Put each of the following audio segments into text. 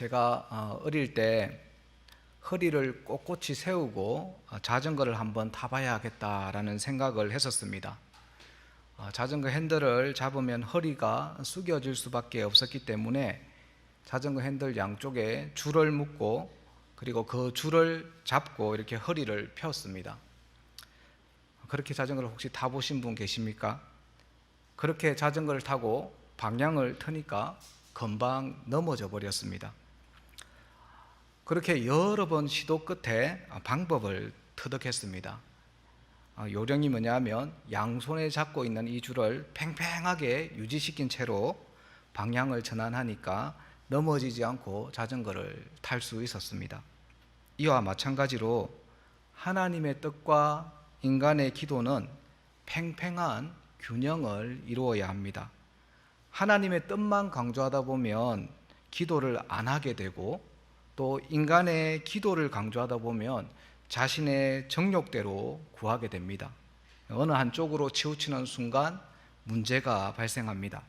제가 어, 어릴 때 허리를 꼿꼿이 세우고 어, 자전거를 한번 타봐야겠다라는 생각을 했었습니다. 어, 자전거 핸들을 잡으면 허리가 숙여질 수밖에 없었기 때문에 자전거 핸들 양쪽에 줄을 묶고 그리고 그 줄을 잡고 이렇게 허리를 폈습니다. 그렇게 자전거를 혹시 타보신 분 계십니까? 그렇게 자전거를 타고 방향을 트니까 금방 넘어져 버렸습니다. 그렇게 여러 번 시도 끝에 방법을 터득했습니다. 아, 요령이 뭐냐면 양손에 잡고 있는 이 줄을 팽팽하게 유지시킨 채로 방향을 전환하니까 넘어지지 않고 자전거를 탈 수 있었습니다. 이와 마찬가지로 하나님의 뜻과 인간의 기도는 팽팽한 균형을 이루어야 합니다. 하나님의 뜻만 강조하다 보면 기도를 안 하게 되고 또 인간의 기도를 강조하다 보면 자신의 정욕대로 구하게 됩니다. 어느 한쪽으로 치우치는 순간 문제가 발생합니다.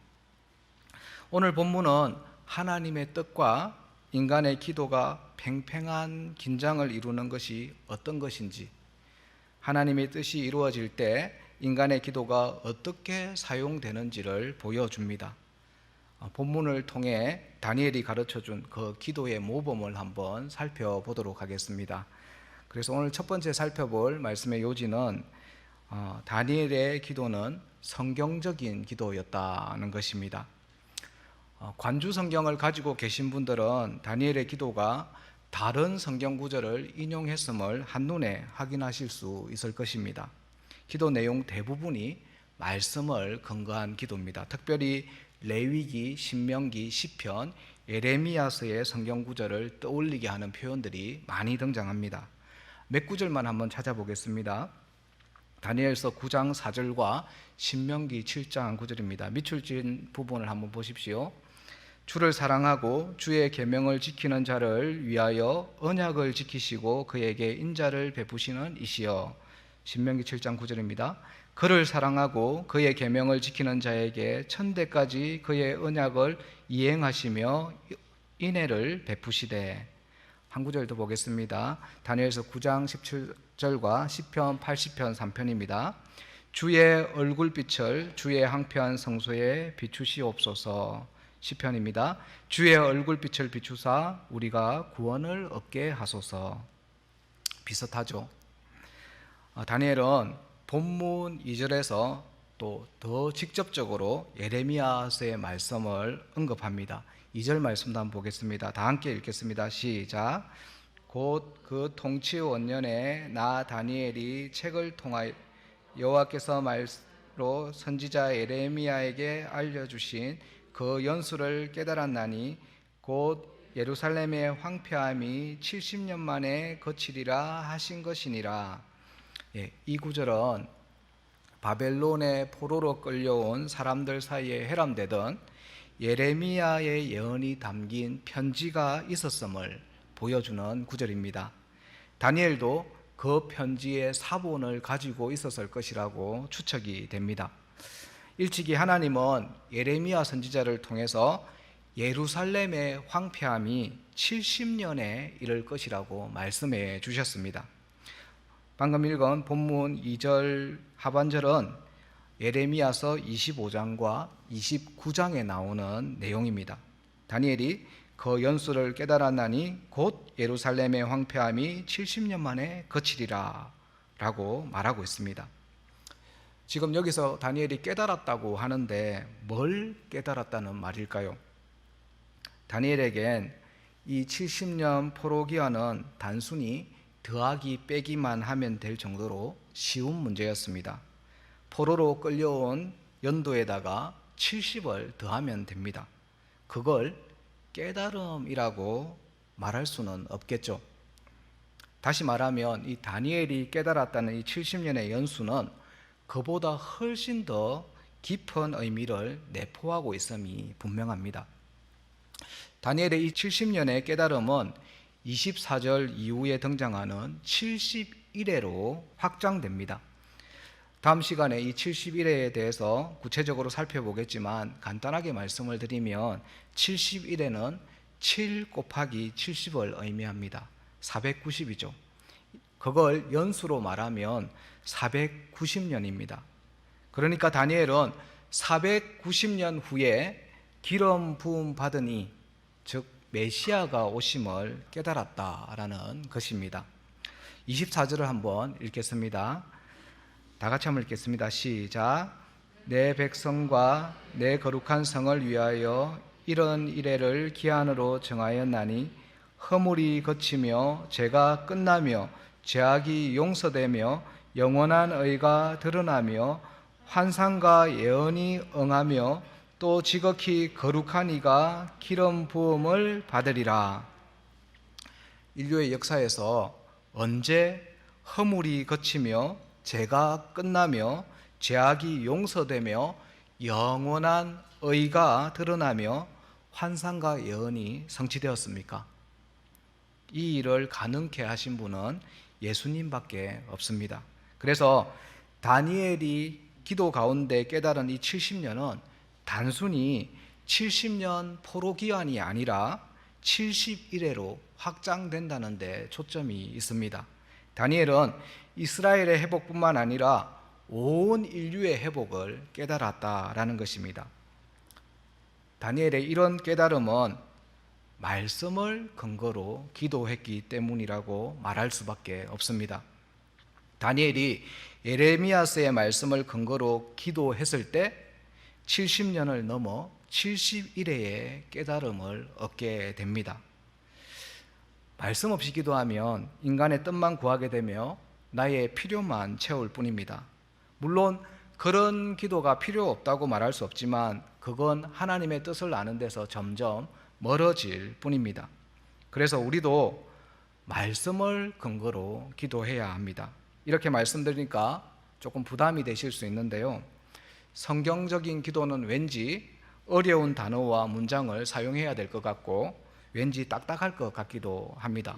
오늘 본문은 하나님의 뜻과 인간의 기도가 팽팽한 긴장을 이루는 것이 어떤 것인지, 하나님의 뜻이 이루어질 때 인간의 기도가 어떻게 사용되는지를 보여줍니다. 어, 본문을 통해 다니엘이 가르쳐 준 그 기도의 모범을 한번 살펴보도록 하겠습니다. 그래서 오늘 첫 번째 살펴볼 말씀의 요지는 어, 다니엘의 기도는 성경적인 기도였다는 것입니다. 어, 관주 성경을 가지고 계신 분들은 다니엘의 기도가 다른 성경 구절을 인용했음을 한눈에 확인하실 수 있을 것입니다. 기도 내용 대부분이 말씀을 근거한 기도입니다. 특별히 레위기, 신명기, 시편, 예레미야서의 성경 구절을 떠올리게 하는 표현들이 많이 등장합니다. 몇 구절만 한번 찾아보겠습니다. 다니엘서 9장 4절과 신명기 7장 9절입니다. 밑줄 진 부분을 한번 보십시오. 주를 사랑하고 주의 계명을 지키는 자를 위하여 언약을 지키시고 그에게 인자를 베푸시는 이시여. 신명기 7장 9절입니다. 그를 사랑하고 그의 계명을 지키는 자에게 천대까지 그의 언약을 이행하시며 인애를 베푸시되 한 구절 더 보겠습니다. 다니엘서 9장 17절과 시편 80편 3편입니다. 주의 얼굴빛을 주의 항표한 성소에 비추시옵소서. 시편입니다. 주의 얼굴빛을 비추사 우리가 구원을 얻게 하소서. 비슷하죠. 어, 다니엘은 본문 2절에서 또 더 직접적으로 예레미야서의 말씀을 언급합니다. 2절 말씀도 한번 보겠습니다. 다 함께 읽겠습니다. 시작. 곧 그 통치 원년에 나 다니엘이 책을 통하여 여호와께서 말로 선지자 예레미야에게 알려주신 그 연수를 깨달았나니 곧 예루살렘의 황폐함이 70년 만에 거치리라 하신 것이니라. 예, 이 구절은 바벨론의 포로로 끌려온 사람들 사이에 해람되던 예레미야의 예언이 담긴 편지가 있었음을 보여주는 구절입니다. 다니엘도 그 편지의 사본을 가지고 있었을 것이라고 추측이 됩니다. 일찍이 하나님은 예레미야 선지자를 통해서 예루살렘의 황폐함이 70년에 이를 것이라고 말씀해 주셨습니다. 방금 읽은 본문 2절 하반절은 예레미야서 25장과 29장에 나오는 내용입니다. 다니엘이 그 연수를 깨달았나니 곧 예루살렘의 황폐함이 70년 만에 거치리라 라고 말하고 있습니다. 지금 여기서 다니엘이 깨달았다고 하는데 뭘 깨달았다는 말일까요? 다니엘에겐 이 70년 포로 기한은 단순히 더하기 빼기만 하면 될 정도로 쉬운 문제였습니다. 포로로 끌려온 연도에다가 70을 더하면 됩니다. 그걸 깨달음이라고 말할 수는 없겠죠. 다시 말하면 이 다니엘이 깨달았다는 이 70년의 연수는 그보다 훨씬 더 깊은 의미를 내포하고 있음이 분명합니다. 다니엘의 이 70년의 깨달음은 24절 이후에 등장하는 71회로 확장됩니다. 다음 시간에 이 71회에 대해서 구체적으로 살펴보겠지만 간단하게 말씀을 드리면 71회는 7 곱하기 70을 의미합니다. 490이죠. 그걸 연수로 말하면 490년입니다. 그러니까 다니엘은 490년 후에 기름 부음 받으니 즉 메시아가 오심을 깨달았다라는 것입니다. 24절을 한번 읽겠습니다. 다 같이 한번 읽겠습니다. 시작. 내 백성과 내 거룩한 성을 위하여 이런 이래를 기한으로 정하였나니 허물이 거치며 죄가 끝나며 죄악이 용서되며 영원한 의가 드러나며 환상과 예언이 응하며 또 지극히 거룩한 이가 기름 부음을 받으리라. 인류의 역사에서 언제 허물이 거치며 죄가 끝나며 죄악이 용서되며 영원한 의가 드러나며 환상과 예언이 성취되었습니까? 이 일을 가능케 하신 분은 예수님밖에 없습니다. 그래서 다니엘이 기도 가운데 깨달은 이 70년은 단순히 70년 포로 기한이 아니라 70일에로 확장된다는 데 초점이 있습니다. 다니엘은 이스라엘의 회복뿐만 아니라 온 인류의 회복을 깨달았다라는 것입니다. 다니엘의 이런 깨달음은 말씀을 근거로 기도했기 때문이라고 말할 수밖에 없습니다. 다니엘이 예레미야스의 말씀을 근거로 기도했을 때 70년을 넘어 71회의 깨달음을 얻게 됩니다. 말씀 없이 기도하면 인간의 뜻만 구하게 되며 나의 필요만 채울 뿐입니다. 물론 그런 기도가 필요 없다고 말할 수 없지만 그건 하나님의 뜻을 아는 데서 점점 멀어질 뿐입니다. 그래서 우리도 말씀을 근거로 기도해야 합니다. 이렇게 말씀드리니까 조금 부담이 되실 수 있는데요. 성경적인 기도는 왠지 어려운 단어와 문장을 사용해야 될 것 같고 왠지 딱딱할 것 같기도 합니다.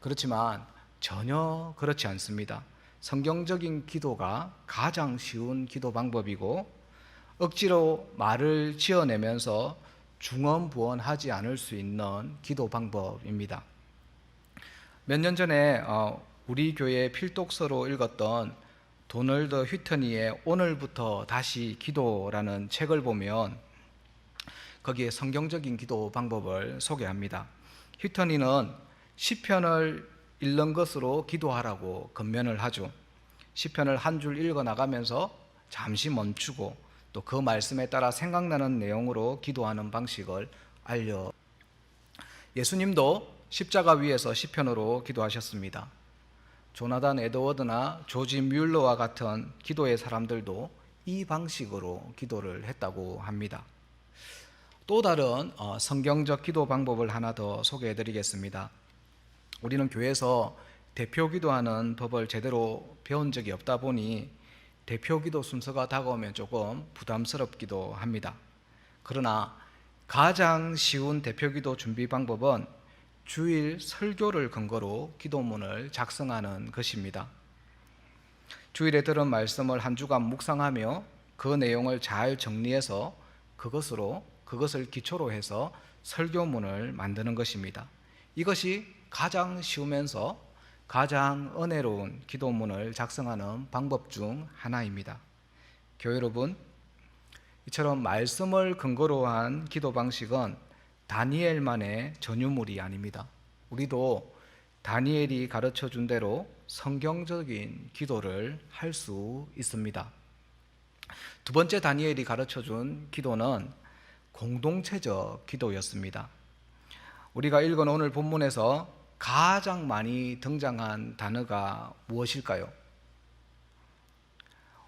그렇지만 전혀 그렇지 않습니다. 성경적인 기도가 가장 쉬운 기도 방법이고 억지로 말을 지어내면서 중언부언하지 않을 수 있는 기도 방법입니다. 몇 년 전에 어, 우리 교회 필독서로 읽었던 도널드 휘터니의 오늘부터 다시 기도라는 책을 보면 거기에 성경적인 기도 방법을 소개합니다. 휘터니는 시편을 읽는 것으로 기도하라고 건면을 하죠. 시편을 한 줄 읽어 나가면서 잠시 멈추고 또 그 말씀에 따라 생각나는 내용으로 기도하는 방식을 알려 예수님도 십자가 위에서 시편으로 기도하셨습니다. 조나단 에드워드나 조지 뮬러와 같은 기도의 사람들도 이 방식으로 기도를 했다고 합니다. 또 다른 어, 성경적 기도 방법을 하나 더 소개해 드리겠습니다. 우리는 교회에서 대표 기도하는 법을 제대로 배운 적이 없다 보니 대표 기도 순서가 다가오면 조금 부담스럽기도 합니다. 그러나 가장 쉬운 대표 기도 준비 방법은 주일 설교를 근거로 기도문을 작성하는 것입니다. 주일에 들은 말씀을 한 주간 묵상하며 그 내용을 잘 정리해서 그것으로 그것을 기초로 해서 설교문을 만드는 것입니다. 이것이 가장 쉬우면서 가장 은혜로운 기도문을 작성하는 방법 중 하나입니다. 교회 여러분, 이처럼 말씀을 근거로 한 기도 방식은 다니엘만의 전유물이 아닙니다. 우리도 다니엘이 가르쳐 준 대로 성경적인 기도를 할 수 있습니다. 두 번째 다니엘이 가르쳐 준 기도는 공동체적 기도였습니다. 우리가 읽은 오늘 본문에서 가장 많이 등장한 단어가 무엇일까요?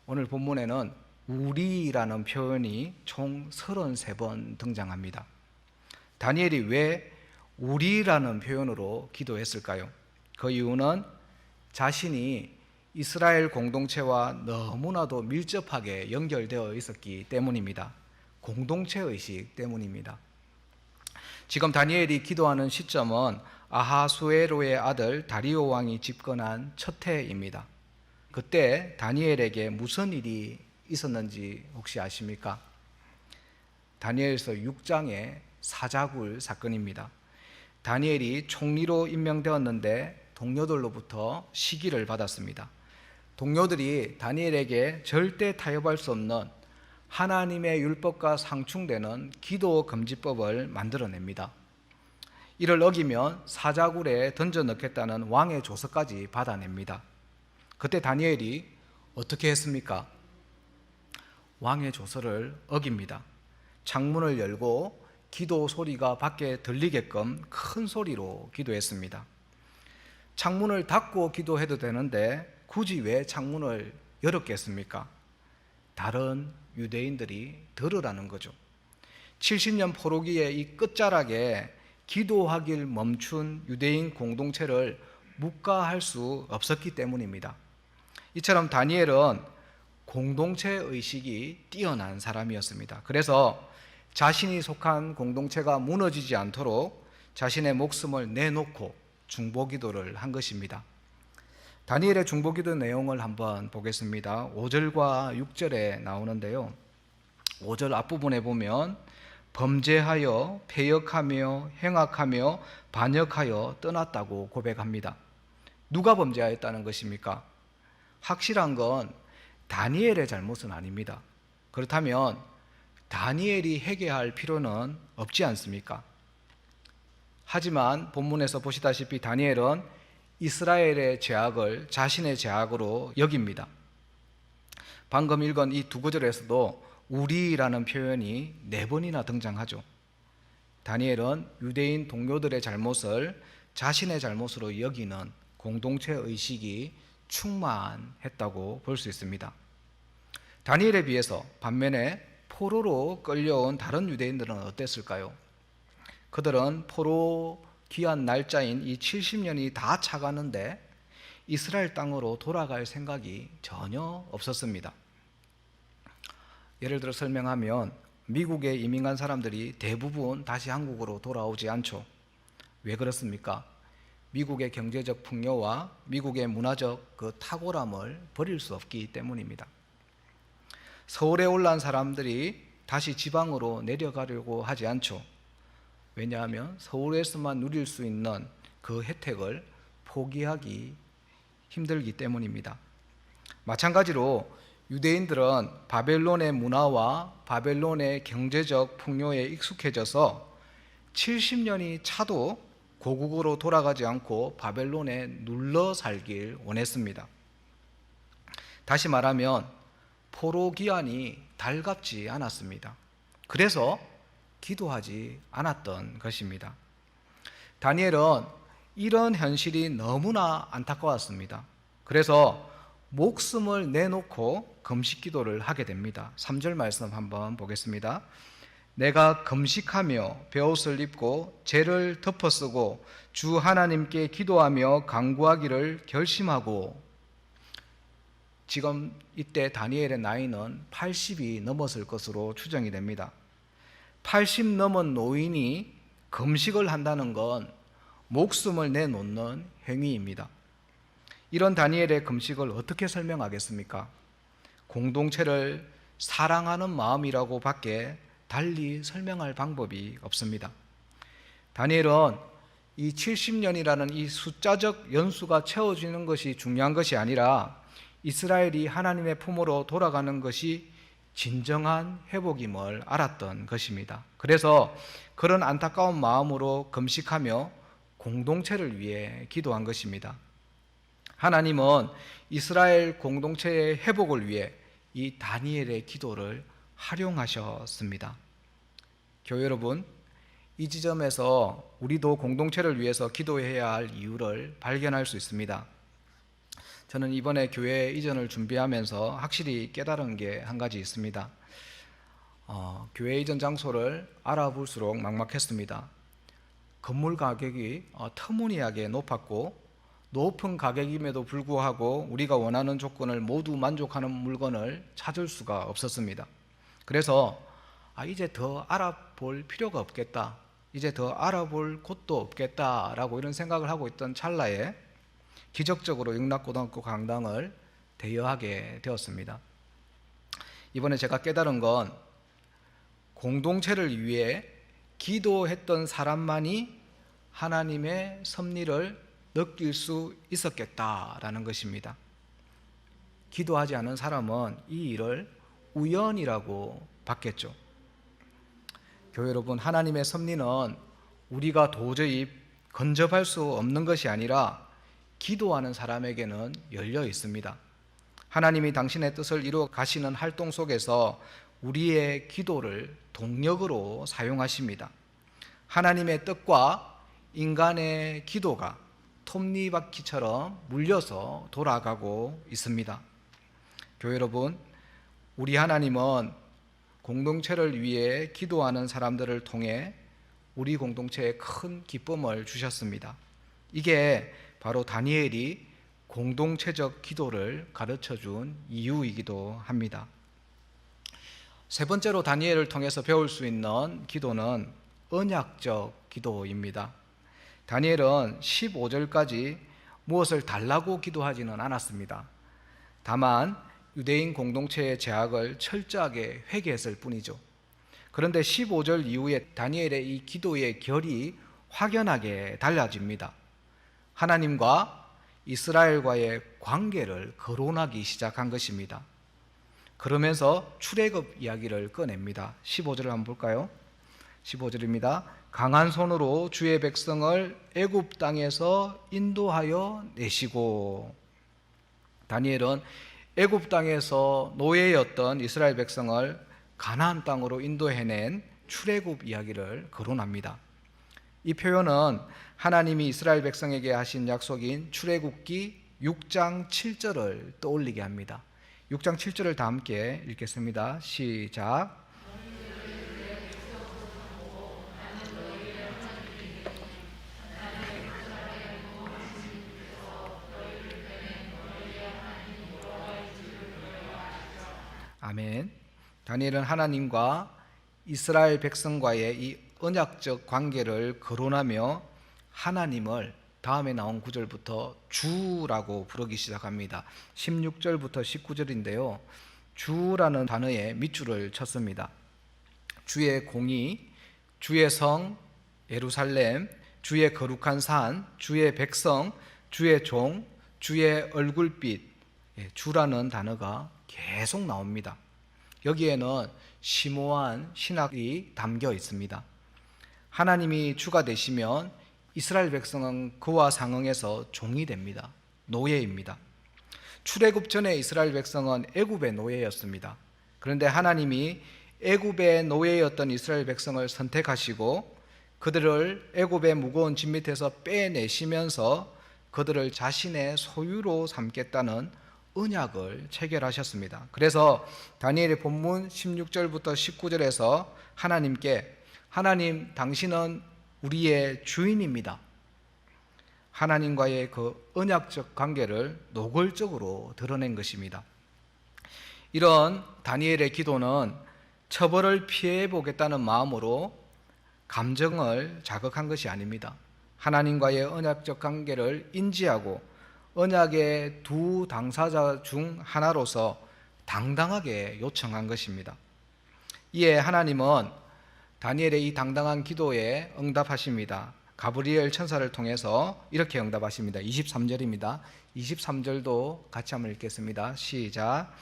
오늘 본문에는 우리라는 표현이 총 33번 등장합니다. 다니엘이 왜 우리라는 표현으로 기도했을까요? 그 이유는 자신이 이스라엘 공동체와 너무나도 밀접하게 연결되어 있었기 때문입니다. 공동체 의식 때문입니다. 지금 다니엘이 기도하는 시점은 아하수에로의 아들 다리오 왕이 집권한 첫 해입니다. 그때 다니엘에게 무슨 일이 있었는지 혹시 아십니까? 다니엘서 6장에 사자굴 사건입니다. 다니엘이 총리로 임명되었는데 동료들로부터 시기를 받았습니다. 동료들이 다니엘에게 절대 타협할 수 없는 하나님의 율법과 상충되는 기도 금지법을 만들어냅니다. 이를 어기면 사자굴에 던져 넣겠다는 왕의 조서까지 받아냅니다. 그때 다니엘이 어떻게 했습니까? 왕의 조서를 어깁니다. 창문을 열고 기도 소리가 밖에 들리게끔 큰 소리로 기도했습니다. 창문을 닫고 기도해도 되는데 굳이 왜 창문을 열었겠습니까? 다른 유대인들이 들으라는 거죠. 70년 포로기의 이 끝자락에 기도하길 멈춘 유대인 공동체를 묵과할 수 없었기 때문입니다. 이처럼 다니엘은 공동체 의식이 뛰어난 사람이었습니다. 그래서 자신이 속한 공동체가 무너지지 않도록 자신의 목숨을 내놓고 중보기도를 한 것입니다. 다니엘의 중보기도 내용을 한번 보겠습니다. 5절과 6절에 나오는데요. 5절 앞부분에 보면 범죄하여 패역하며 행악하며 반역하여 떠났다고 고백합니다. 누가 범죄하였다는 것입니까? 확실한 건 다니엘의 잘못은 아닙니다. 그렇다면 다니엘이 회개할 필요는 없지 않습니까? 하지만 본문에서 보시다시피 다니엘은 이스라엘의 죄악을 자신의 죄악으로 여깁니다. 방금 읽은 이 두 구절에서도 우리라는 표현이 네 번이나 등장하죠. 다니엘은 유대인 동료들의 잘못을 자신의 잘못으로 여기는 공동체 의식이 충만했다고 볼 수 있습니다. 다니엘에 비해서 반면에 포로로 끌려온 다른 유대인들은 어땠을까요? 그들은 포로 귀한 날짜인 이 70년이 다 차가는데 이스라엘 땅으로 돌아갈 생각이 전혀 없었습니다. 예를 들어 설명하면 미국에 이민 간 사람들이 대부분 다시 한국으로 돌아오지 않죠. 왜 그렇습니까? 미국의 경제적 풍요와 미국의 문화적 그 탁월함을 버릴 수 없기 때문입니다. 서울에 올라온 사람들이 다시 지방으로 내려가려고 하지 않죠. 왜냐하면 서울에서만 누릴 수 있는 그 혜택을 포기하기 힘들기 때문입니다. 마찬가지로 유대인들은 바벨론의 문화와 바벨론의 경제적 풍요에 익숙해져서 70년이 차도 고국으로 돌아가지 않고 바벨론에 눌러 살길 원했습니다. 다시 말하면 포로 기한이 달갑지 않았습니다. 그래서 기도하지 않았던 것입니다. 다니엘은 이런 현실이 너무나 안타까웠습니다. 그래서 목숨을 내놓고 금식 기도를 하게 됩니다. 3절 말씀 한번 보겠습니다. 내가 금식하며 베옷을 입고 죄를 덮어쓰고 주 하나님께 기도하며 강구하기를 결심하고 지금 이때 다니엘의 나이는 80이 넘었을 것으로 추정이 됩니다. 80 넘은 노인이 금식을 한다는 건 목숨을 내놓는 행위입니다. 이런 다니엘의 금식을 어떻게 설명하겠습니까? 공동체를 사랑하는 마음이라고 밖에 달리 설명할 방법이 없습니다. 다니엘은 이 70년이라는 이 숫자적 연수가 채워지는 것이 중요한 것이 아니라 이스라엘이 하나님의 품으로 돌아가는 것이 진정한 회복임을 알았던 것입니다. 그래서 그런 안타까운 마음으로 금식하며 공동체를 위해 기도한 것입니다. 하나님은 이스라엘 공동체의 회복을 위해 이 다니엘의 기도를 활용하셨습니다. 교회 여러분, 이 지점에서 우리도 공동체를 위해서 기도해야 할 이유를 발견할 수 있습니다. 저는 이번에 교회 이전을 준비하면서 확실히 깨달은 게 한 가지 있습니다. 어, 교회 이전 장소를 알아볼수록 막막했습니다. 건물 가격이 어, 터무니하게 높았고 높은 가격임에도 불구하고 우리가 원하는 조건을 모두 만족하는 물건을 찾을 수가 없었습니다. 그래서 아, 이제 더 알아볼 필요가 없겠다. 이제 더 알아볼 곳도 없겠다라고 이런 생각을 하고 있던 찰나에 기적적으로 영락고등학교 강당을 대여하게 되었습니다. 이번에 제가 깨달은 건 공동체를 위해 기도했던 사람만이 하나님의 섭리를 느낄 수 있었겠다라는 것입니다. 기도하지 않은 사람은 이 일을 우연이라고 받겠죠. 교회 여러분, 하나님의 섭리는 우리가 도저히 건접할 수 없는 것이 아니라 기도하는 사람에게는 열려 있습니다. 하나님이 당신의 뜻을 이루어 가시는 활동 속에서 우리의 기도를 동력으로 사용하십니다. 하나님의 뜻과 인간의 기도가 톱니바퀴처럼 물려서 돌아가고 있습니다. 교회 여러분, 우리 하나님은 공동체를 위해 기도하는 사람들을 통해 우리 공동체에 큰 기쁨을 주셨습니다. 이게 바로 다니엘이 공동체적 기도를 가르쳐 준 이유이기도 합니다. 세 번째로 다니엘을 통해서 배울 수 있는 기도는 언약적 기도입니다. 다니엘은 15절까지 무엇을 달라고 기도하지는 않았습니다. 다만 유대인 공동체의 제약을 철저하게 회개했을 뿐이죠. 그런데 15절 이후에 다니엘의 이 기도의 결이 확연하게 달라집니다. 하나님과 이스라엘과의 관계를 거론하기 시작한 것입니다. 그러면서 출애굽 이야기를 꺼냅니다. 15절을 한번 볼까요? 15절입니다. 강한 손으로 주의 백성을 애굽 땅에서 인도하여 내시고 다니엘은 애굽 땅에서 노예였던 이스라엘 백성을 가나안 땅으로 인도해낸 출애굽 이야기를 거론합니다. 이 표현은 하나님이 이스라엘 백성에게 하신 약속인 출애굽기 6장 7절을 떠올리게 합니다. 6장 7절을 다 함께 읽겠습니다. 시작. 아멘. 다니엘은 하나님과 이스라엘 백성과의 이 언약적 관계를 거론하며 하나님을 다음에 나온 구절부터 주라고 부르기 시작합니다. 16절부터 19절인데요. 주라는 단어에 밑줄을 쳤습니다. 주의 공의, 주의 성, 예루살렘, 주의 거룩한 산, 주의 백성, 주의 종, 주의 얼굴빛, 예, 주라는 단어가 계속 나옵니다. 여기에는 심오한 신학이 담겨 있습니다. 하나님이 주가 되시면 이스라엘 백성은 그와 상응해서 종이 됩니다. 노예입니다. 출애굽 전에 이스라엘 백성은 애굽의 노예였습니다. 그런데 하나님이 애굽의 노예였던 이스라엘 백성을 선택하시고 그들을 애굽의 무거운 짐 밑에서 빼내시면서 그들을 자신의 소유로 삼겠다는 언약을 체결하셨습니다. 그래서 다니엘의 본문 16절부터 19절에서 하나님께 하나님 당신은 우리의 주인입니다. 하나님과의 그 언약적 관계를 노골적으로 드러낸 것입니다. 이런 다니엘의 기도는 처벌을 피해 보겠다는 마음으로 감정을 자극한 것이 아닙니다. 하나님과의 언약적 관계를 인지하고 언약의 두 당사자 중 하나로서 당당하게 요청한 것입니다. 이에 하나님은 다니엘의 이 당당한 기도에 응답하십니다. 가브리엘 천사를 통해서 이렇게 응답하십니다. 23절입니다. 23절도 같이 한번 읽겠습니다. 시작.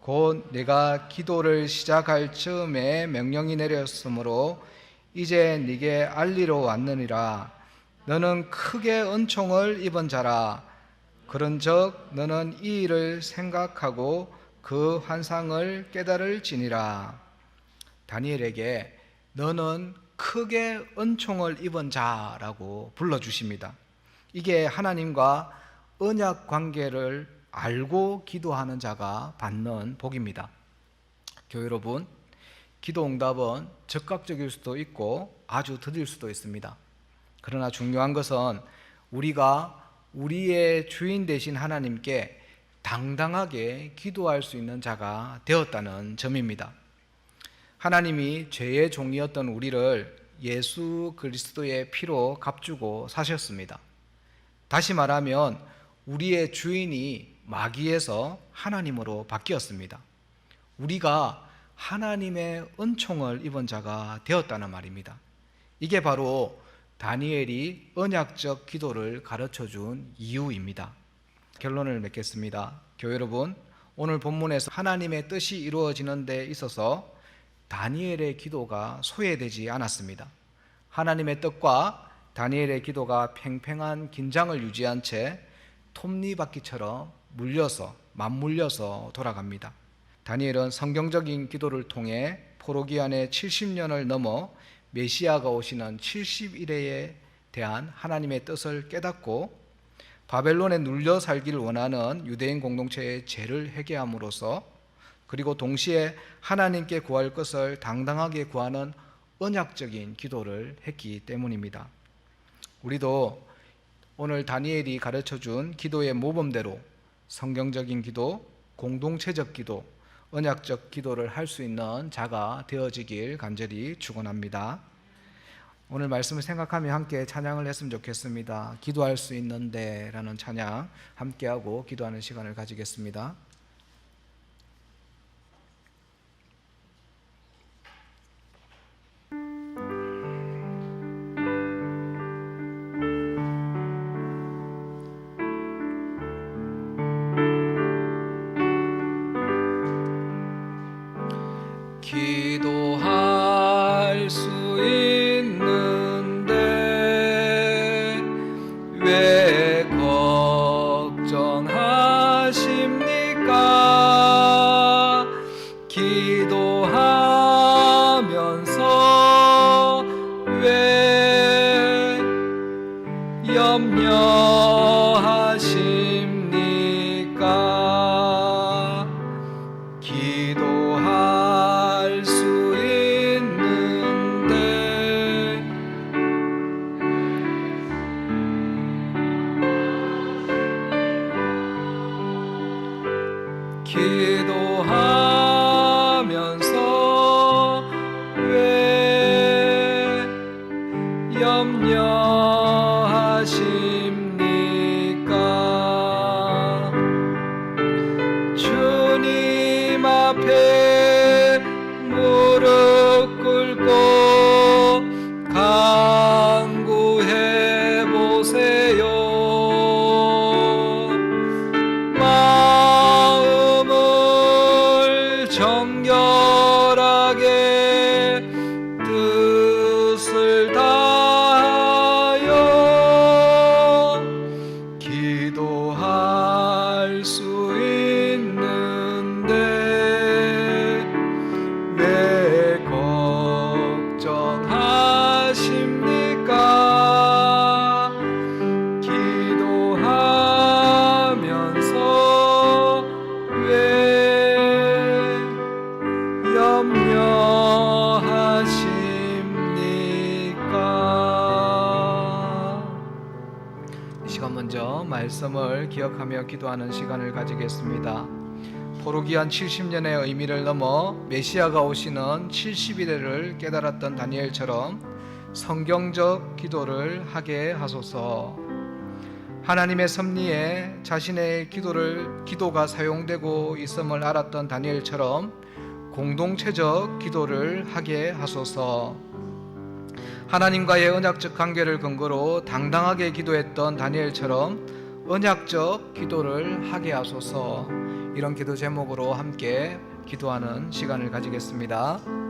곧 내가 기도를 시작할 즈음에 명령이 내렸으므로 이제 네게 알리러 왔느니라. 너는 크게 은총을 입은 자라. 그런즉 너는 이 일을 생각하고 그 환상을 깨달을지니라. 다니엘에게 너는 크게 은총을 입은 자라고 불러주십니다. 이게 하나님과 언약 관계를 알고 기도하는 자가 받는 복입니다. 교회 여러분, 기도 응답은 즉각적일 수도 있고 아주 더딜 수도 있습니다. 그러나 중요한 것은 우리가 우리의 주인 되신 하나님께 당당하게 기도할 수 있는 자가 되었다는 점입니다. 하나님이 죄의 종이었던 우리를 예수 그리스도의 피로 값주고 사셨습니다. 다시 말하면 우리의 주인이 마귀에서 하나님으로 바뀌었습니다. 우리가 하나님의 은총을 입은 자가 되었다는 말입니다. 이게 바로 다니엘이 언약적 기도를 가르쳐 준 이유입니다. 결론을 맺겠습니다. 교회 여러분, 오늘 본문에서 하나님의 뜻이 이루어지는 데 있어서 다니엘의 기도가 소외되지 않았습니다. 하나님의 뜻과 다니엘의 기도가 팽팽한 긴장을 유지한 채 톱니바퀴처럼 물려서 맞물려서 돌아갑니다. 다니엘은 성경적인 기도를 통해 포로기안의 70년을 넘어 메시아가 오시는 70일에 대한 하나님의 뜻을 깨닫고 바벨론에 눌려 살기를 원하는 유대인 공동체의 죄를 회개함으로써 그리고 동시에 하나님께 구할 것을 당당하게 구하는 언약적인 기도를 했기 때문입니다. 우리도 오늘 다니엘이 가르쳐 준 기도의 모범대로 성경적인 기도, 공동체적 기도, 언약적 기도를 할 수 있는 자가 되어지길 간절히 축원합니다. 오늘 말씀을 생각하며 함께 찬양을 했으면 좋겠습니다. 기도할 수 있는데라는 찬양 함께하고 기도하는 시간을 가지겠습니다. 염려 먼저 말씀을 기억하며 기도하는 시간을 가지겠습니다. 포로기한 70년의 의미를 넘어 메시아가 오시는 70일을 깨달았던 다니엘처럼 성경적 기도를 하게 하소서. 하나님의 섭리에 자신의 기도를 기도가 사용되고 있음을 알았던 다니엘처럼 공동체적 기도를 하게 하소서. 하나님과의 언약적 관계를 근거로 당당하게 기도했던 다니엘처럼 언약적 기도를 하게 하소서. 이런 기도 제목으로 함께 기도하는 시간을 가지겠습니다.